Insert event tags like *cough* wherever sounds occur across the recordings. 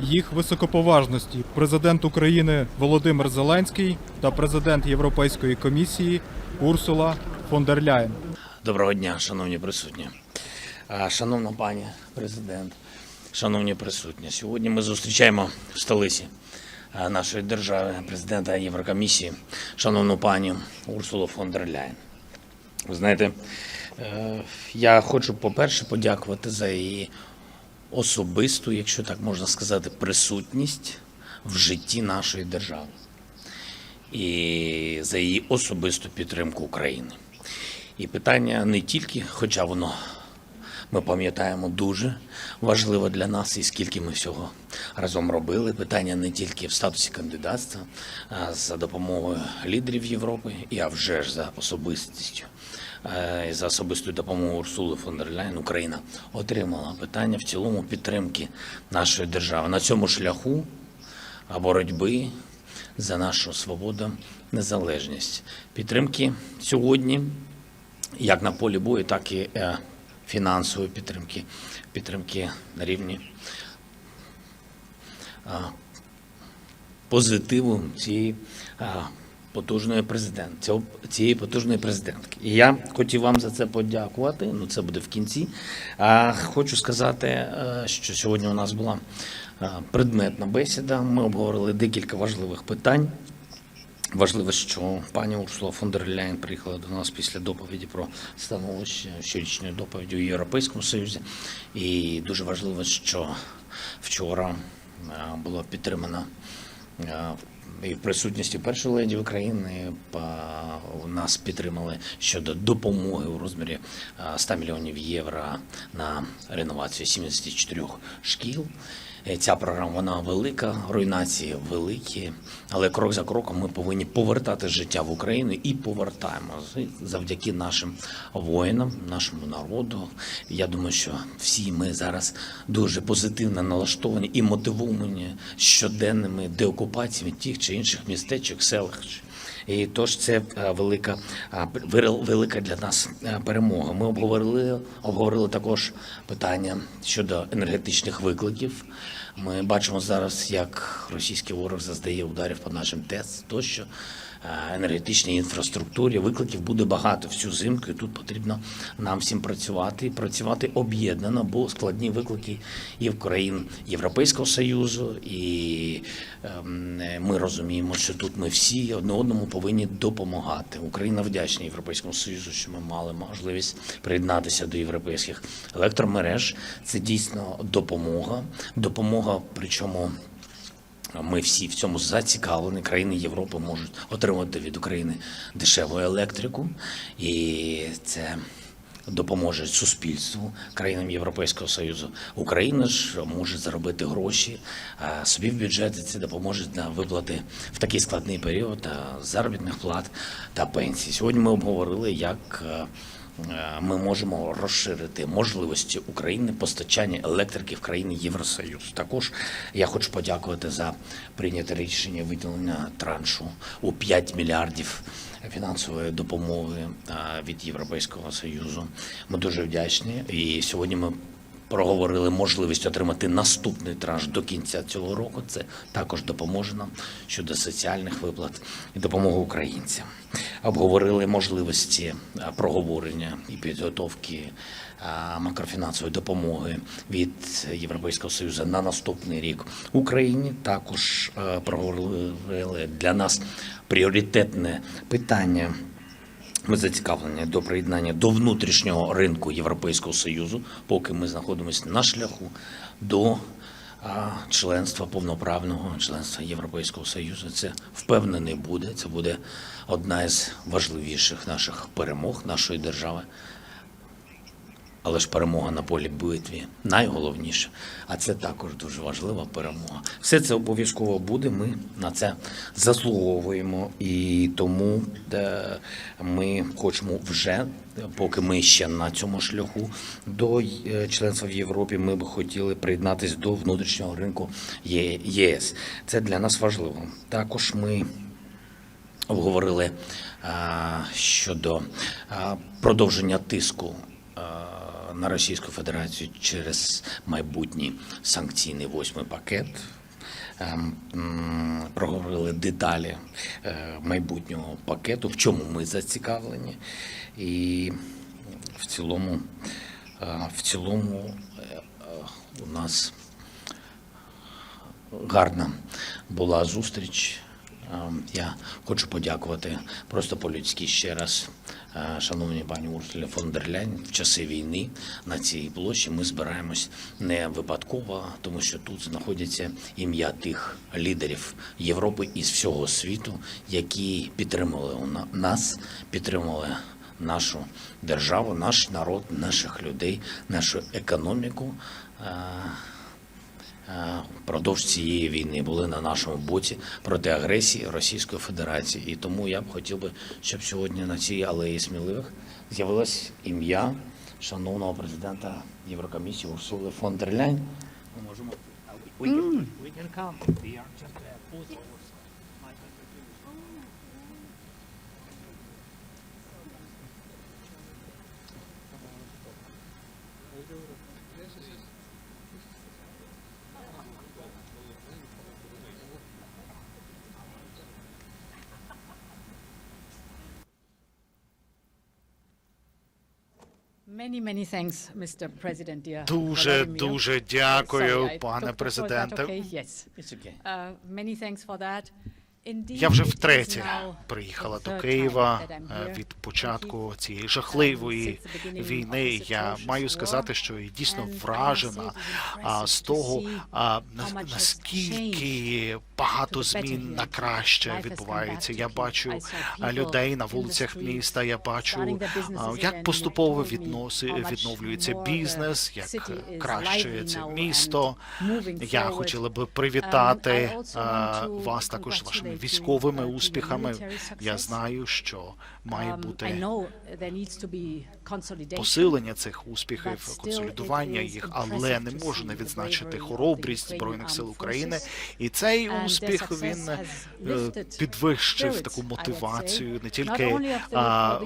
Їх високоповажності президент України Володимир Зеленський та президент Європейської комісії Урсула фон дер Ляєн. Доброго дня, шановні присутні, шановна пані президент, шановні присутні. Сьогодні ми зустрічаємо в столиці нашої держави президента Єврокомісії, шановну пані Урсулу фон дер Ляєн. Ви знаєте, я хочу, по-перше, подякувати за її особисту, якщо так можна сказати, присутність в житті нашої держави і за її особисту підтримку України. І питання не тільки, хоча воно ми пам'ятаємо дуже важливо для нас, і скільки ми всього разом робили. Питання не тільки в статусі кандидатства, а за допомогою лідерів Європи, і а вже ж за особистістю. Е, За особистою допомогою Урсули фон дер Ляйн Україна отримала питання в цілому підтримки нашої держави на цьому шляху боротьби за нашу свободу, незалежність. Підтримки сьогодні, як на полі бою, так і е, фінансової підтримки, підтримки на рівні позитиву цієї потужної президент, цієї потужної президентки. І я хотів вам за це подякувати. Ну це буде в кінці. А хочу сказати, е, що сьогодні у нас була е, предметна бесіда. Ми обговорили декілька важливих питань. Важливо, що пані Урсула фон дер Ляйн приїхала до нас після доповіді про становище щорічної доповіді у Європейському Союзі. І дуже важливо, що вчора е, було підтримано е, і в присутністі першої леді України па- нас підтримали щодо допомоги у розмірі е, 100 мільйонів євро на реновацію 74 шкіл. Е, Ця програма вона велика, руйнації великі, але крок за кроком ми повинні повертати життя в Україну і повертаємо завдяки нашим воїнам, нашому народу. Я думаю, що всі ми зараз дуже позитивно налаштовані і мотивовані щоденними деокупаціями тих чи інших містечок, селищ. І тож це е, велика, а, велика для нас е, перемога. Ми обговорили, обговорили також питання щодо енергетичних викликів. Ми бачимо зараз, як російський ворог заздає ударів по нашим ТЕЦ тощо. Е, енергетичній інфраструктурі викликів буде багато всю зимку. І тут потрібно нам всім працювати і працювати об'єднано, бо складні виклики і в країн Європейського союзу, і ем, ми розуміємо, що тут ми всі одне одному повинні допомагати. Україна вдячна Європейському Союзу, що ми мали можливість приєднатися до європейських електромереж. Це дійсно допомога. Допомога, причому. Ми всі в цьому зацікавлені. Країни Європи можуть отримати від України дешеву електрику, і це допоможе суспільству, країнам Європейського Союзу. Україна ж може заробити гроші собі в бюджеті. Це допоможе на виплати в такий складний період заробітних плат та пенсій. Сьогодні ми обговорили, як Е, ми можемо розширити можливості України постачання електрики в країни Євросоюзу. Також я хочу подякувати за прийняте рішення виділення траншу у 5 мільярдів фінансової допомоги е, від Європейського союзу. Ми дуже вдячні. І сьогодні ми проговорили можливість отримати наступний транш до кінця цього року. Це також допоможе нам щодо соціальних виплат і допомоги українцям. Обговорили можливості проговорення і підготовки макрофінансової допомоги від Європейського союзу на наступний рік Україні. Також е, проговорили для нас пріоритетне питання. Ми зацікавлені до приєднання до внутрішнього ринку Європейського Союзу, поки ми знаходимося на шляху до а, членства повноправного членства Європейського Союзу. Це впевнений буде. Це буде одна із важливіших наших перемог нашої держави. Але ж перемога на полі битві найголовніше. А це також дуже важлива перемога. Все це обов'язково буде. Ми на це заслуговуємо, і тому е, ми хочемо вже, поки ми ще на цьому шляху до е, членства в Європі, ми б хотіли приєднатися до внутрішнього ринку ЄС. Це для нас важливо. Також ми обговорили а, щодо продовження тиску на Російську Федерацію через майбутній санкційний восьмий пакет. ем, проговорили деталі е, майбутнього пакету, в чому ми зацікавлені. І в цілому, е, в цілому е, у нас гарна була зустріч. Ем, Я хочу подякувати просто по-людськи ще раз, е, шановній пані Урсулі фон дер Ляйн. В часи війни на цій площі ми збираємось не випадково, тому що тут знаходяться ім'я тих лідерів Європи із всього світу, які на- нас, підтримували нашу державу, наш народ, наших людей, нашу економіку. Е, впродовж цієї війни були на нашому боці проти агресії Російської Федерації. І тому я б хотів би, щоб сьогодні на цій алеї сміливих з'явилось ім'я шановного президента Єврокомісії Урсули фон дер Ляйн. Ми можемо we can, Дуже Volodymyr. дуже Sorry, дякую, I пане took the floor. Is that президенте. Uh, Я вже втретє приїхала до Києва е, від початку цієї жахливої війни. Я маю сказати, що я дійсно вражена з того, наскільки багато змін на краще відбувається. Я бачу людей на вулицях міста. Я бачу, як поступово відноси відновлюється бізнес, як краще це now місто. Я хотіла би Um, привітати вас також з you, військовими the успіхами. Я знаю, що має Um, бути посилення цих успіхів, консолідування їх, але не можу не відзначити хоробрість збройних сил України. І цей успіх він е, підвищив таку мотивацію не тільки а,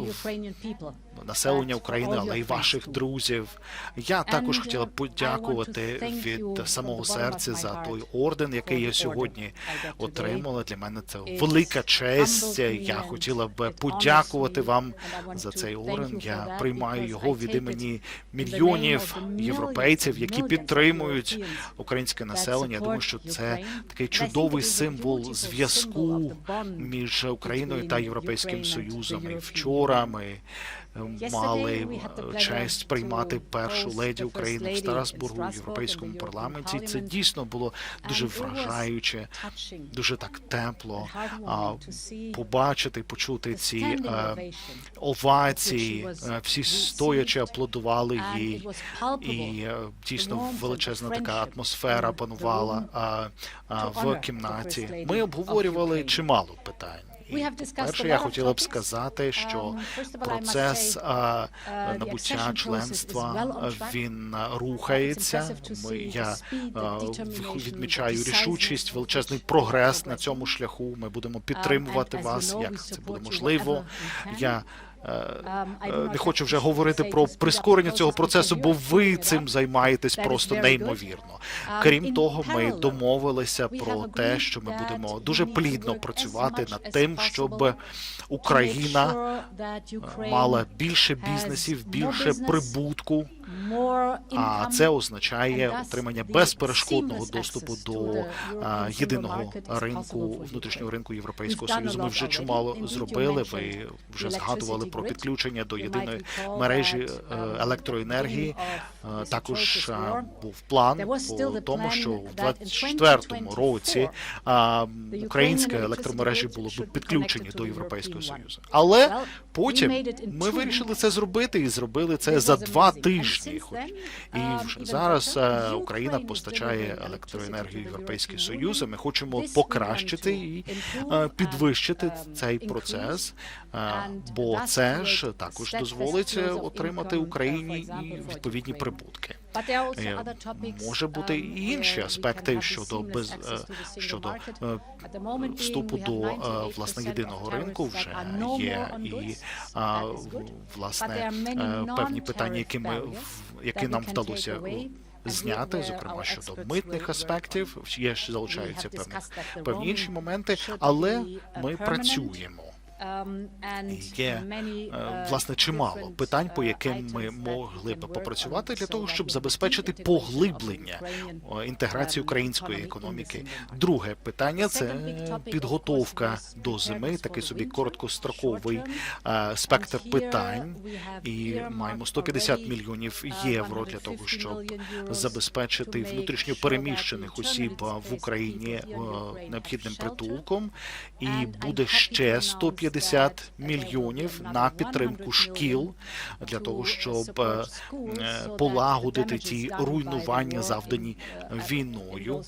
населення України, але й ваших друзів. Я також хотіла uh, подякувати від самого серця за той орден, який я сьогодні отримала. Для мене це велика честь. Я хотіла б подякувати вам за цей орден. Я that, приймаю його від імені мільйонів європейців, які підтримують українське населення. Я думаю, що це такий чудовий символ зв'язку між Україною та Європейським Союзом. І вчора ми е, мали had the е, честь приймати першу леді України в Страсбургу в Європейському парламенті. Це дійсно було дуже вражаюче, дуже так тепло. побачити, почути ці е, овації. Е, Всі стоячи аплодували їй. І е, дійсно величезна така атмосфера панувала в кімнаті. Ми обговорювали чимало питань. Перше, я хотіла б сказати, що Um, процес uh, набуття членства він рухається. Ми я відмічаю рішучість, величезний прогрес на цьому шляху. Ми будемо Um, підтримувати вас, як це буде можливо. Я е, Um, е, не хочу вже говорити про прискорення цього процесу, бо ви цим займаєтесь просто неймовірно. Um, Крім того, ми домовилися про те, що ми будемо дуже плідно працювати над тим, щоб Україна мала більше бізнесів, більше прибутку. А це означає отримання безперешкодного доступу до єдиного ринку, внутрішнього ринку Європейського Союзу. Ми вже чимало зробили. Ви вже згадували про підключення до єдиної мережі е, um, електроенергії. Е, Також був план по тому, що в that in 24-му році 2024 а, the українські електромережі були б підключені до Європейського. Союзу. Але потім ми вирішили це зробити і зробили це за два тижні. Then, і um, зараз е, Україна постачає електроенергію Європейський Союз. і Ми хочемо покращити і е, підвищити um, цей процес, е, бо це ж також дозволить е, отримати uh, Україні і відповідні прибутки. Е, Може бути um, і інші аспекти щодо без е, щодо е, вступу до е, 98% власне єдиного ринку вже є і власне е, певні питання, які ми які нам вдалося зняти, зокрема щодо митних аспектів. Є ж залишаються певні певні інші моменти, але ми працюємо. І Є е, власне чимало питань, по яким ми могли б попрацювати для того, щоб забезпечити поглиблення інтеграції української економіки. Друге питання це підготовка до зими, такий собі короткостроковий е, спектр питань. І маємо 150 мільйонів євро для того, щоб забезпечити внутрішньо переміщених осіб в Україні е, необхідним притулком. І буде ще 150 мільйонів на підтримку шкіл для того, щоб е, е, полагодити ті руйнування, завдані війною.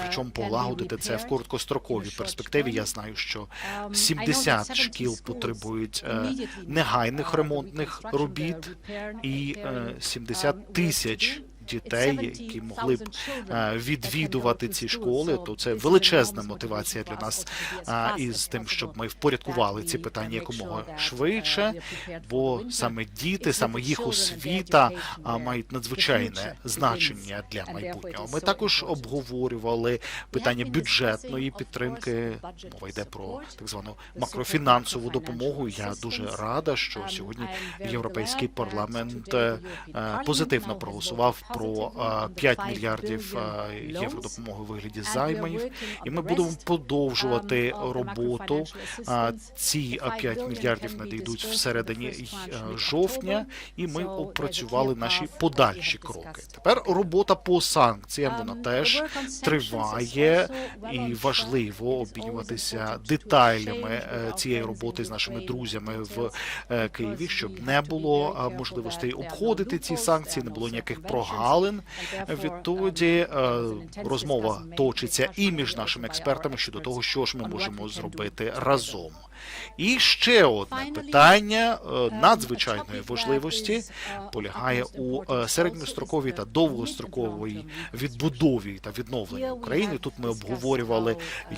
Причому полагодити це в короткостроковій перспективі. Я знаю, що 70 шкіл потребують е, негайних ремонтних робіт, і е, 70 тисяч дітей, які могли б відвідувати ці школи, то це величезна мотивація для нас а, із тим, щоб ми впорядкували ці питання якомога швидше, бо саме діти, саме їх освіта мають надзвичайне значення для майбутнього. Ми також обговорювали питання бюджетної підтримки. Мова йде про так звану макрофінансову допомогу. Я дуже рада, що сьогодні європейський парламент е, позитивно проголосував про е, 5 мільярдів е, євро допомоги у вигляді займів, і ми будемо продовжувати роботу. Ці е, 5 мільярдів надійдуть всередині е, жовтня, і ми опрацювали наші подальші кроки. Тепер робота по санкціям вона теж триває, і важливо обмінюватися деталями е, цієї роботи з нашими друзями в е, Києві, щоб не було е, можливостей обходити ці санкції, не було ніяких прогалин. Відтоді е, розмова точиться і між нашими експертами щодо того, що ж ми можемо зробити разом. І ще одне питання е, надзвичайної важливості полягає у е, середньостроковій та довгостроковій відбудові та відновленні України. Тут ми обговорювали,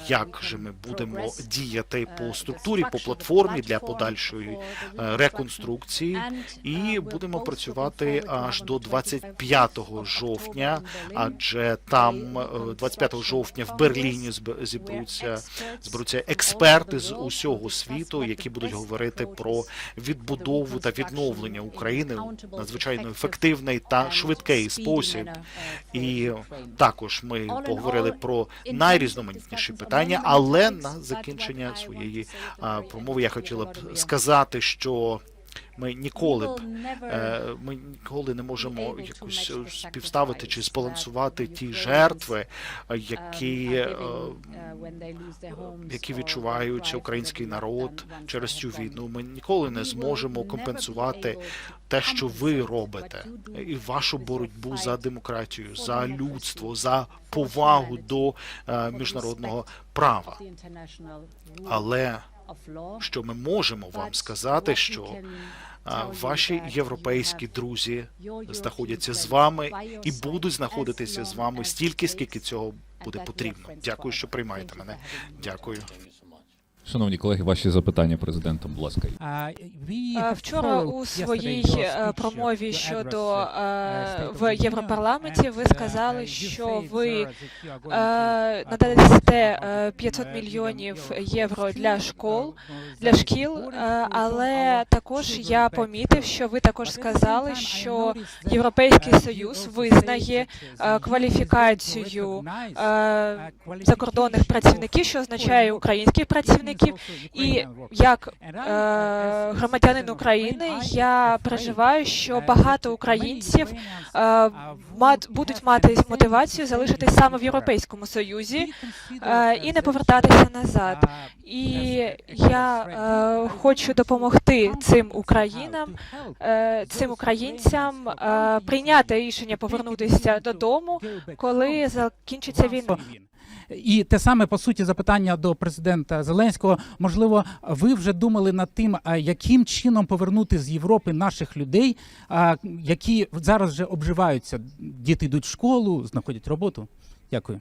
як же ми будемо діяти по структурі, по платформі для подальшої е, реконструкції, і будемо працювати аж до 25 жовтня, адже там е, 25 жовтня в Берліні зб- зібруться зберуться експерти з усього світу, які будуть говорити про відбудову та відновлення України в надзвичайно ефективний та швидкий спосіб. І також ми поговорили про найрізноманітніші питання. Але на закінчення своєї промови я хотіла б сказати, що ми ніколи б е, ми ніколи не можемо якось е, співставити чи збалансувати ті жертви, е, які, е, які відчувають український народ через цю війну. Ми ніколи не зможемо компенсувати те, що ви робите, і вашу боротьбу за демократію, за людство, за повагу до міжнародного права. Але що ми можемо вам сказати, що ваші європейські друзі знаходяться з вами і будуть знаходитися з вами стільки, скільки цього буде потрібно. Дякую, що приймаєте мене. Дякую. Шановні колеги, ваші запитання президенту, будь ласка. Е, Вчора у своїй е, промові щодо е, в Європарламенті ви сказали, що ви е, надасте е, 500 мільйонів євро для школ для шкіл, е, але також я помітив, що ви також сказали, що Європейський Союз визнає е, кваліфікацію е, закордонних працівників, що означає українських працівників. І як е, громадянин України я переживаю, що багато українців е, мат, будуть мати мотивацію залишитись саме в Європейському Союзі е, і не повертатися назад. І я е, хочу допомогти цим українам, е, цим українцям е, прийняти рішення повернутися додому, коли закінчиться війна. І те саме по суті запитання до президента Зеленського. Можливо, ви вже думали над тим, яким чином повернути з Європи наших людей, які зараз вже обживаються. Діти йдуть в школу, знаходять роботу. Дякую.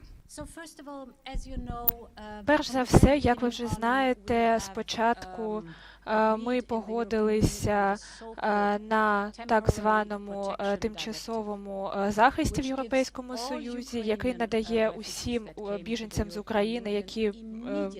Перш за все, як ви вже знаєте, спочатку е, ми погодилися е, на так званому е, тимчасовому захисті в Європейському Союзі, який надає усім біженцям з України, які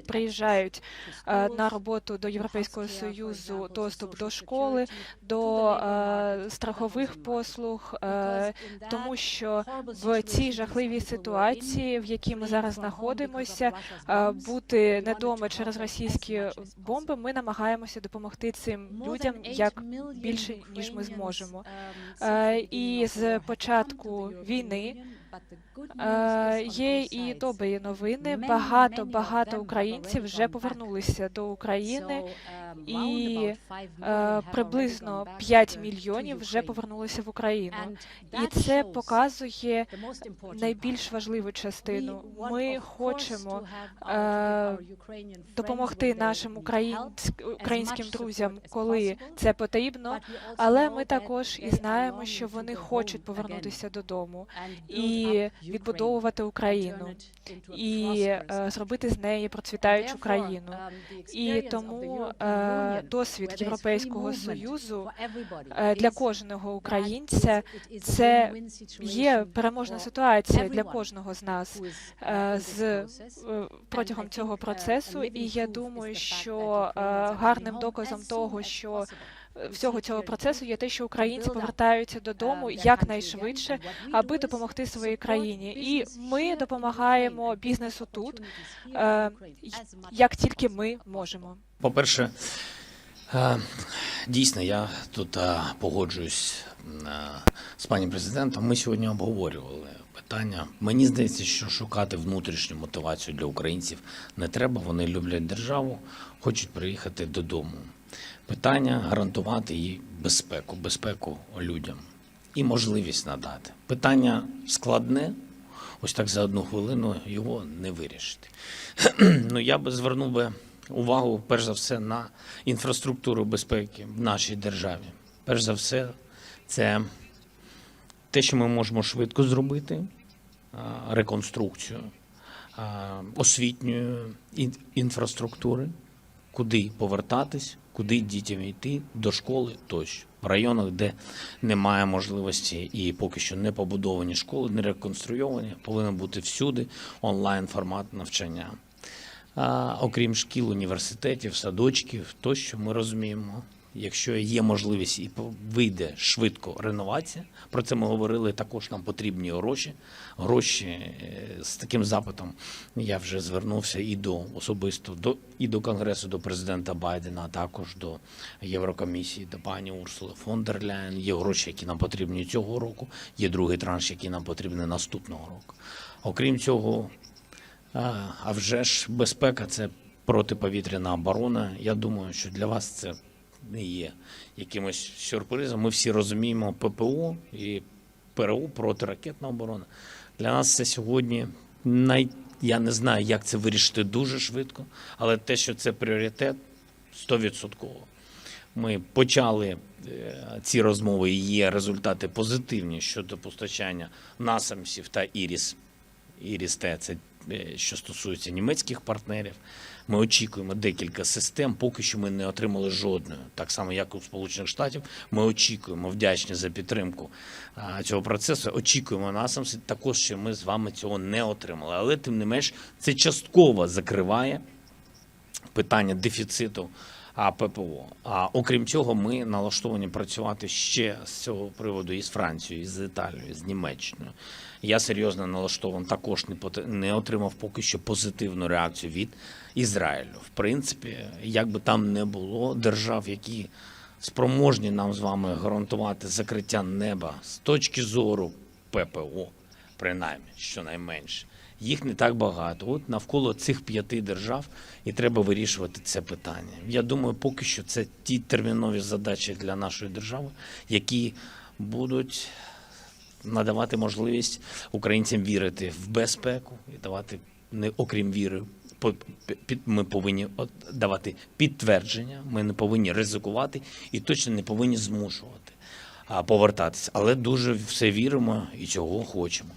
приїжджають е, на роботу до Європейського Союзу, доступ до школи, до е, страхових послуг, е, тому що в цій жахливій ситуації, в якій ми зараз знаходимося, е, бути недома через російські бомби, ми намагаємося допомогти цим людям як більше ніж ми зможемо. Е, І з початку війни е, є і добрі новини. Багато багато українців вже повернулися до України, і е, приблизно 5 мільйонів вже повернулися в Україну. І це показує найбільш важливу частину. Ми хочемо е, допомогти нашим українським друзям, коли це потрібно. Але ми також і знаємо, що вони хочуть повернутися додому і відбудовувати Україну, і е, зробити з неї процвітаючу країну. І тому е, досвід Європейського союзу е, для кожного українця це є переможна ситуація для кожного з нас з протягом цього процесу. І я думаю, що гарним доказом того, що всього цього процесу є те, що українці повертаються додому якнайшвидше, аби допомогти своїй країні. І ми допомагаємо бізнесу тут, е, як тільки ми можемо. По-перше, е, дійсно, я тут е, погоджуюсь е, з пані президентом. Ми сьогодні обговорювали питання. Мені здається, що шукати внутрішню мотивацію для українців не треба. Вони люблять державу, хочуть приїхати додому. Питання гарантувати їй безпеку, безпеку людям і можливість надати. Питання складне. Ось так за одну хвилину його не вирішити. *clears throat* ну я би звернув би увагу перш за все на інфраструктуру безпеки в нашій державі. Перш за все, це те, що ми можемо швидко зробити, реконструкцію освітньої інфраструктури, куди повертатись, куди дітям йти до школи тощо. В районах, де немає можливості і поки що не побудовані школи, не реконструйовані, повинен бути всюди онлайн формат навчання. А, окрім шкіл, університетів, садочків, тощо ми розуміємо, якщо є можливість і вийде швидко реновація, про це ми говорили. Також нам потрібні гроші. Гроші е, з таким запитом я вже звернувся і до особисто до і до конгресу, до президента Байдена, а також до Єврокомісії, до пані Урсули фон дер Ляєн. Є гроші, які нам потрібні цього року. Є другий транш, який нам потрібний наступного року. Окрім цього, а вже ж безпека це протиповітряна оборона. Я думаю, що для вас це не є якимось сюрпризом. Ми всі розуміємо ППО і ПРО протиракетна оборона. Для нас це сьогодні най... я не знаю, як це вирішити дуже швидко, але те, що це пріоритет, 100%. Ми почали е, ці розмови, і є результати позитивні щодо постачання насамсів та іріс. Іріс це е, що стосується німецьких партнерів. Ми очікуємо декілька систем. Поки що ми не отримали жодної. Так само, як у Сполучених Штатів. Ми очікуємо вдячні за підтримку цього процесу. Очікуємо насам Також що ми з вами цього не отримали. Але тим не менш, це частково закриває питання дефіциту ППО. А окрім цього, ми налаштовані працювати ще з цього приводу і з Францією, з Італією, з Німеччиною. Я серйозно налаштований, також не не отримав поки що позитивну реакцію від Ізраїлю. В принципі, як би там не було держав, які спроможні нам з вами гарантувати закриття неба з точки зору ППО, принаймні, щонайменше. Їх не так багато. От навколо цих п'яти держав і треба вирішувати це питання. Я думаю, поки що це ті термінові задачі для нашої держави, які будуть надавати можливість українцям вірити в безпеку і давати не окрім віри. Ми повинні давати підтвердження. Ми не повинні ризикувати і точно не повинні змушувати повертатися. Але дуже все віримо і цього хочемо.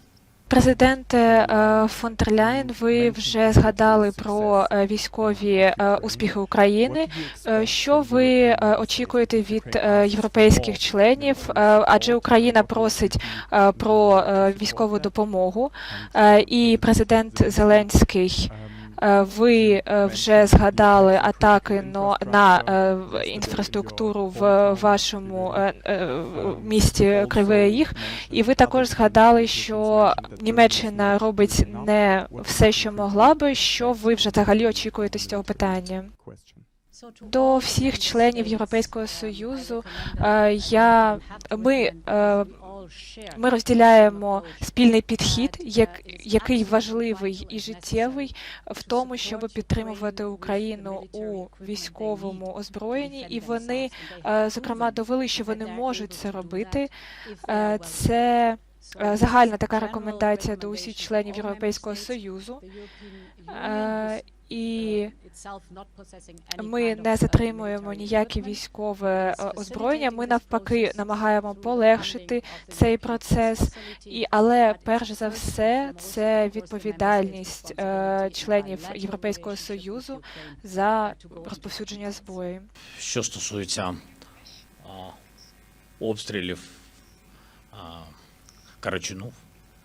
Президенте е, фон дер Ляйн, ви вже згадали про е, військові е, успіхи України. Що ви очікуєте від європейських членів? Адже Україна просить про військову допомогу, і президент Зеленський. Е, Ви е, вже згадали атаки на е, інфраструктуру в вашому місті Кривий Ріг. І ви також згадали, що Німеччина робить не все, що могла би. Що ви вже взагалі очікуєте з цього питання? До всіх членів Європейського союзу я ми, ми розділяємо спільний підхід, як, який важливий і життєвий в тому, щоб підтримувати Україну у військовому озброєнні, і вони е, зокрема довели, що вони можуть це робити. Е, Це е, загальна така рекомендація до усіх членів Європейського союзу. Е, І ми не затримуємо ніяке військове е, озброєння. Ми навпаки намагаємо полегшити цей процес. І але перш за все, це відповідальність е, членів Європейського союзу за розповсюдження зброї. Що стосується а, обстрілів Карачунов,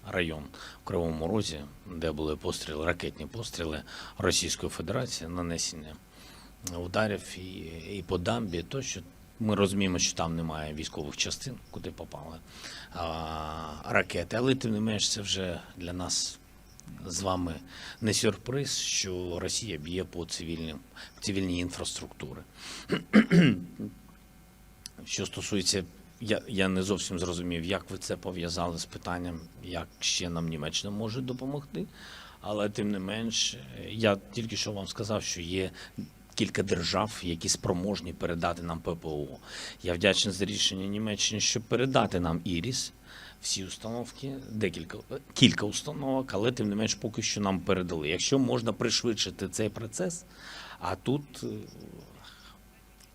район в Кривому Розі, де були постріли, ракетні постріли Російської Федерації, нанесення ударів і, і по дамбі, то що ми розуміємо, що там немає військових частин, куди попали а, ракети, але тим не менш це вже для нас з вами не сюрприз, що Росія б'є по цивільній інфраструктури. *clears throat* Що стосується, я, я не зовсім зрозумів, як ви це пов'язали з питанням, як ще нам Німеччина може допомогти. Але тим не менш, я тільки що вам сказав, що є кілька держав, які спроможні передати нам ППО. Я вдячний за рішення Німеччини, щоб передати нам Іріс. Всі установки, декілька кілька установок, але тим не менш поки що нам передали. Якщо можна пришвидшити цей процес, а тут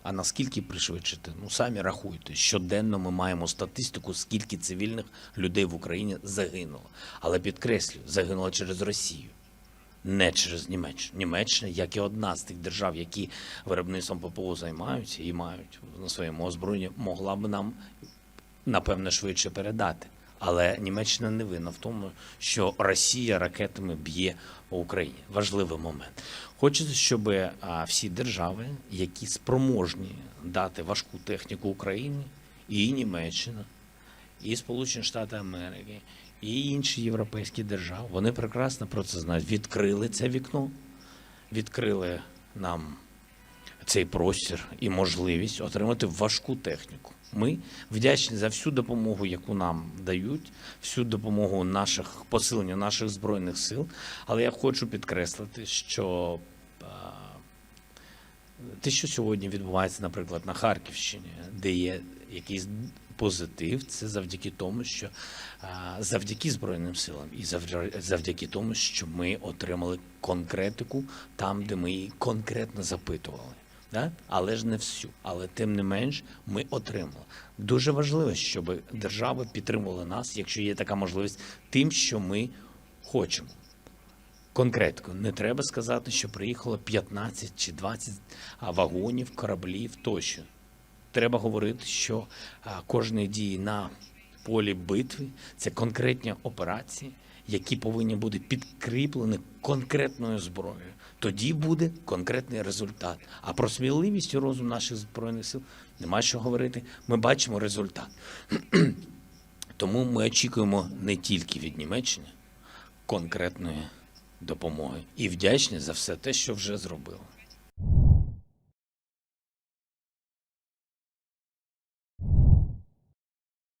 а наскільки пришвидшити? Ну самі рахуйте. Щоденно ми маємо статистику, скільки цивільних людей в Україні загинуло. Але підкреслю, загинуло через Росію, не через Німеччину. Німеччина, як і одна з тих держав, які виробництвом ППО займаються і мають на своєму озброєнні, могла б нам напевне швидше передати. Але Німеччина не винна в тому, що Росія ракетами б'є по Україні. Важливий момент. Хочеться, щоб всі держави, які спроможні дати важку техніку Україні, і Німеччина, і Сполучені Штати Америки, і інші європейські держави, вони прекрасно про це знають. Відкрили це вікно, відкрили нам цей простір і можливість отримати важку техніку. Ми вдячні за всю допомогу, яку нам дають, всю допомогу наших посилення наших збройних сил. Але я хочу підкреслити, що те, що сьогодні відбувається, наприклад, на Харківщині, де є якийсь позитив, це завдяки тому, що завдяки Збройним силам і завдя- завдяки тому, що ми отримали конкретику там, де ми її конкретно запитували. Да? Але ж не всю. Але тим не менш ми отримали. Дуже важливо, щоб держави підтримували нас, якщо є така можливість, тим, що ми хочемо. Конкретно, не треба сказати, що приїхало 15 чи 20 вагонів, кораблів тощо. Треба говорити, що а, дії на полі битви це конкретні операції, які повинні бути підкріплені конкретною зброєю. Тоді буде конкретний результат. А про сміливість і розум наших збройних сил нема що говорити. Ми бачимо результат. *clears throat* Тому ми очікуємо не тільки від Німеччини конкретної допомоги і вдячні за все те, що вже зробили.